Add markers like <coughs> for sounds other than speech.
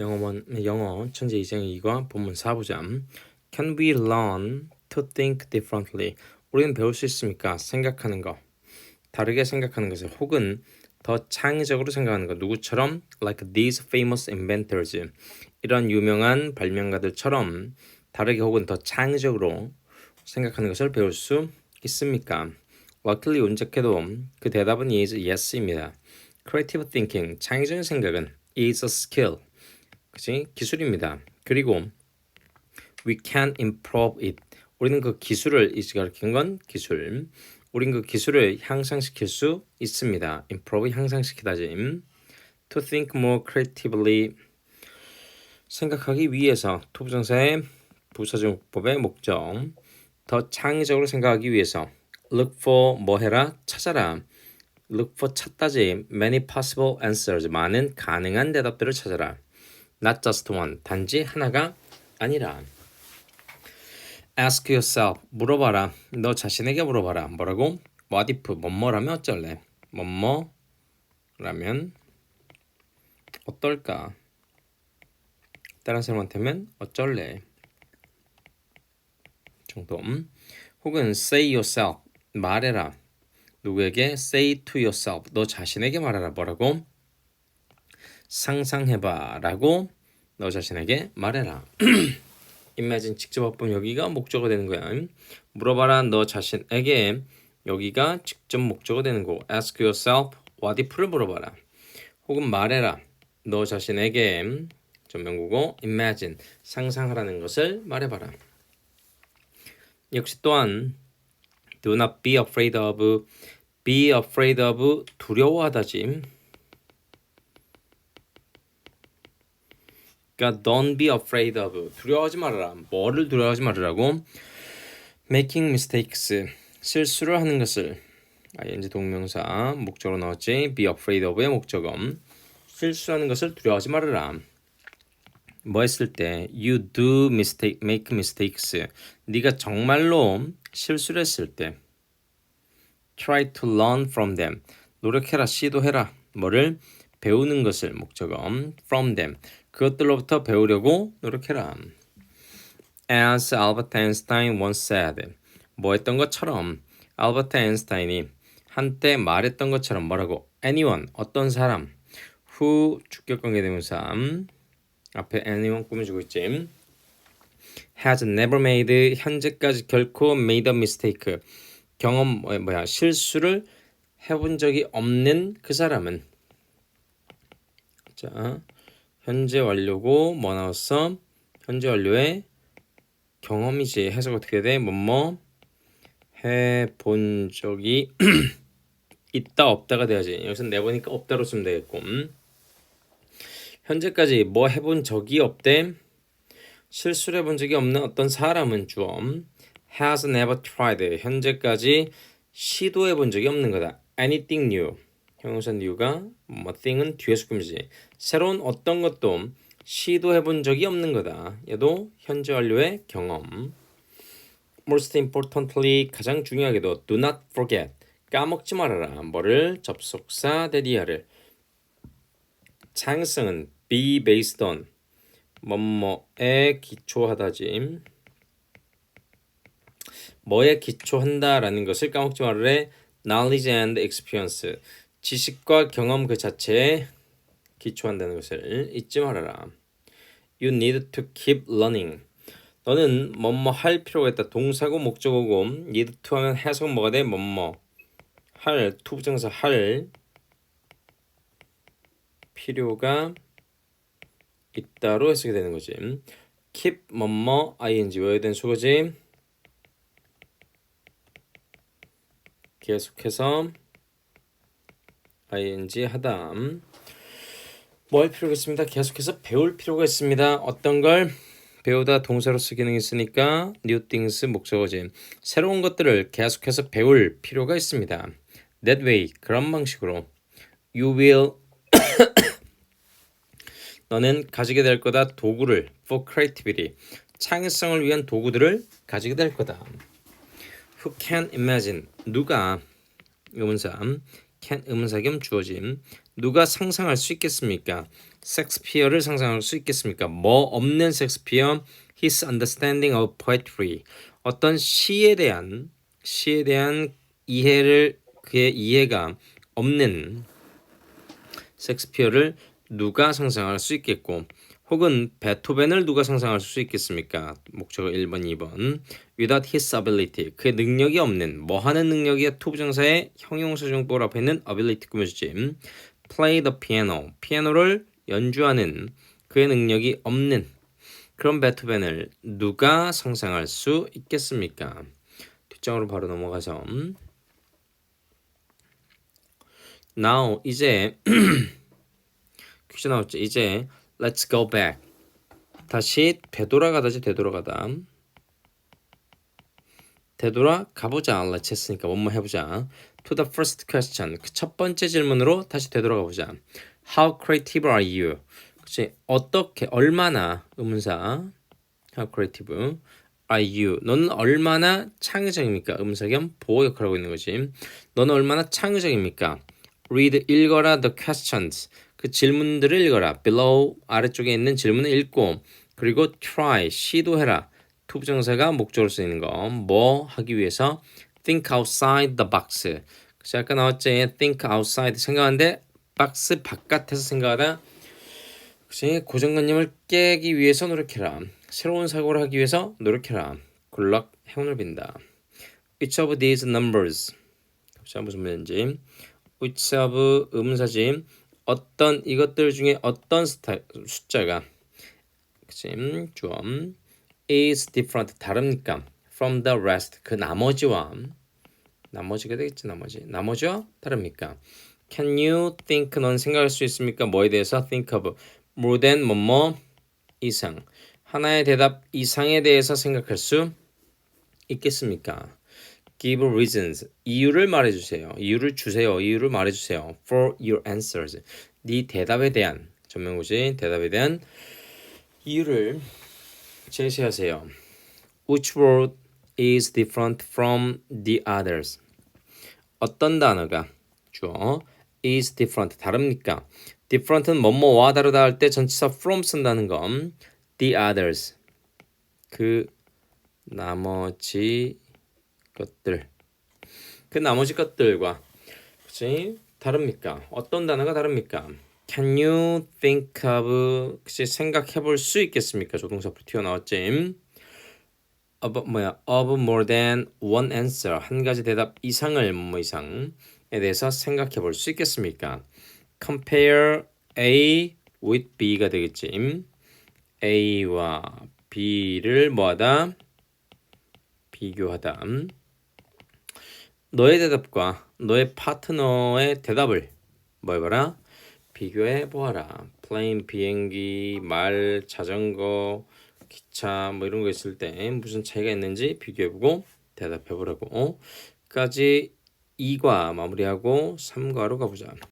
영어원 영어 천재 이생이과 본문 4부장 Can we learn to think differently? 우리는 배울 수 있습니까? 생각하는 거 다르게 생각하는 것을 혹은 더 창의적으로 생각하는 것 누구처럼 like these famous inventors 이런 유명한 발명가들처럼 다르게 혹은 더 창의적으로 생각하는 것을 배울 수 있습니까? luckily 운적해도 그 대답은 yes입니다. creative thinking 창의적인 생각은 is a skill 그치 기술입니다. 그리고 we can improve it. 우리는 그 기술을 이제 가르치는 건 기술. 우린 그 기술을 향상시킬 수 있습니다. improve 향상시키다지. to think more creatively. 생각하기 위해서. 투부정사의 부사정법의 목적. 더 창의적으로 생각하기 위해서. look for 뭐 해라? 찾아라. look for 찾다지 many possible answers. 많은 가능한 대답들을 찾아라 not just one 단지 하나가 아니라. Ask yourself 물어봐라. 너 자신에게 물어봐라. 뭐라고? What if? 뭐뭐라면 어쩔래? 뭐뭐라면 어떨까? 다른 사람한테면 어쩔래? 정도 음? 혹은 say yourself 말해라. 누구에게? Say to yourself 너 자신에게 말하라. 뭐라고 상상해봐 라고 너 자신에게 말해라. <clears throat> Imagine 직접 합본 여기가 목적어 되는 거야. 물어봐라. 너 자신에게 여기가 직접 목적어 되는 거. Ask yourself what if를 물어봐라. 혹은 말해라. 너 자신에게 전명국어 imagine 상상하라는 것을 말해봐라. 역시 또한 do not be afraid of be afraid of 두려워하다지 그러니까 don't be afraid of. 두려워하지 말아라. 뭐를 두려워하지 말으라고? making mistakes. 실수를 하는 것을. ing 동명사 목적으로 나왔지. be afraid of의 목적음. 실수하는 것을 두려워하지 말아라. 뭐 했을 때? you do mistake make mistakes. 네가 정말로 실수를 했을 때. try to learn from them. 노력해라. 시도해라. 뭐를 배우는 것을 목적음 from them. 그것들로부터 배우려고 노력해라. As Albert Einstein once said 뭐 했던 것처럼 알버트 아인슈타인이 한때 말했던 것처럼 뭐라고? Anyone 어떤 사람? Who 주격 관계 대명사 앞에 anyone 꾸며주고 있지. Has never made 현재까지 결코 made a mistake. 경험 뭐- 뭐야 실수를 해본 적이 없는 그 사람은 자 현재 완료고 뭐 나왔어? 현재 완료의 경험이지 해석 어떻게 돼? 뭐뭐? 해본 적이 <clears throat> 있다 없다가 돼야지. 여기서 내보니까 없다로 쓰면 되겠고 음. 현재까지 뭐 해본 적이 없대? 실수를 해본 적이 없는 어떤 사람은 주어 has never tried. 현재까지 시도해 본 적이 없는 거다. Anything new 형용사 new가 뭐 thing은 뒤에서 꾸미지 새로운 어떤 것도 시도해 본 적이 없는 거다. 얘도 현재 완료의 경험. Most importantly 가장 중요하게도 do not forget 까먹지 말아라 뭐를 접속사 대디어를. 창의성은 be based on 뭐뭐에 기초하다지 뭐에 기초한다라는 것을 까먹지 말으래 knowledge and experience 지식과 경험 그 자체에 기초한다는 것을 잊지 말아라. You need to keep learning. 너는 뭐뭐 할 필요가 있다. 동사고 목적어고 need to 하면 해석은 뭐가 돼? 뭐뭐. 할 투부정사 할 필요가 있다로 해석이 되는 거지. keep 뭐뭐 ing 외워야 되는 수거지. 계속해서 ing 하다. 뭐할 필요가 있습니다. 계속해서 배울 필요가 있습니다. 어떤 걸 배우다 동사로서 기능이 있으니까 new things 목적어지. 새로운 것들을 계속해서 배울 필요가 있습니다. That way 그런 방식으로 you will <coughs> 너는 가지게 될 거다 도구를 for creativity 창의성을 위한 도구들을 가지게 될 거다. Who can imagine 누가 의문사 의문사 겸 주어짐. 누가 상상할 수 있겠습니까? 섹스피어를 상상할 수 있겠습니까? 뭐 없는 섹스피어 his understanding of poetry 어떤 시에 대한 시에 대한 이해를 그의 이해가 없는 섹스피어를 누가 상상할 수 있겠고 혹은 베토벤을 누가 상상할 수 있겠습니까? 목적어 1번, 2번. Without his ability. 그의 능력이 없는 뭐 하는 능력이 투부정사의 형용사정보를 앞에 있는 ability 꾸며주지. Play the piano. 피아노를 연주하는 그의 능력이 없는 그런 베토벤을 누가 상상할 수 있겠습니까? 뒷장으로 바로 넘어가서 now 이제 <clears throat> 퀴즈 나왔죠. 이제 let's go back. 다시 되돌아가다지 되돌아가다. 되돌아 가보자. let's 했으니까 뭐뭐 해보자. To the first question. 그 첫 번째 질문으로 다시 되돌아가 보자. How creative are you? 그치? 어떻게 얼마나 의문사 How creative are you? 너는 얼마나 창의적입니까? 의문사 겸 보호 역할을 하고 있는 거지. 너는 얼마나 창의적입니까? Read 읽어라 the questions. 그 질문들을 읽어라. Below 아래쪽에 있는 질문을 읽고 그리고 try 시도해라. 투부정사가 목적으로 쓰이는 거. 뭐 하기 위해서 think outside the box. 그래서 아까 나왔지. think outside 생각하는데 박스 바깥에서 생각하다. 그치? 고정관념을 깨기 위해서 노력해라. 새로운 사고를 하기 위해서 노력해라. 굴락 행운을 빈다. Which of these numbers? 자 무슨 말인지. Which of 음사지. 어떤 이것들 중에 어떤 스타일 숫자가 그치? 주어 is different 다릅니까? From the rest 그 나머지와 나머지가 되겠지 나머지 나머지와 다릅니까? Can you think 넌 생각할 수 있습니까? 뭐에 대해서 think of more than 뭐뭐 이상 하나의 대답 이상에 대해서 생각할 수 있겠습니까? Give reasons 이유를 말해주세요. 이유를 주세요. 이유를 말해주세요. For your answers 네 대답에 대한 전명구시 대답에 대한 이유를 제시하세요. Which word is different from the others? 어떤 단어가 주어 is different 다릅니까? different는 뭐뭐와 다르다 할 때 전치사 from 쓴다는 건 the others 그 나머지 것들 그 나머지 것들과 그치 다릅니까? 어떤 단어가 다릅니까? Can you think of 그치 생각해 볼 수 있겠습니까? 조동사 튀어나왔지. of 뭐야 of more than one answer 한 가지 대답 이상을 뭐 이상에 대해서 생각해 볼 수 있겠습니까? compare A with B가 되겠지. A와 B를 뭐하다 비교하다. 너의 대답과 너의 파트너의 대답을 뭐 해봐라 비교해 보아라. 플레인 비행기, 말, 자전거, 기차 뭐 이런 거 있을 때 무슨 차이가 있는지 비교해 보고 대답해 보라고. 까지 2과 마무리하고 3과로 가보자.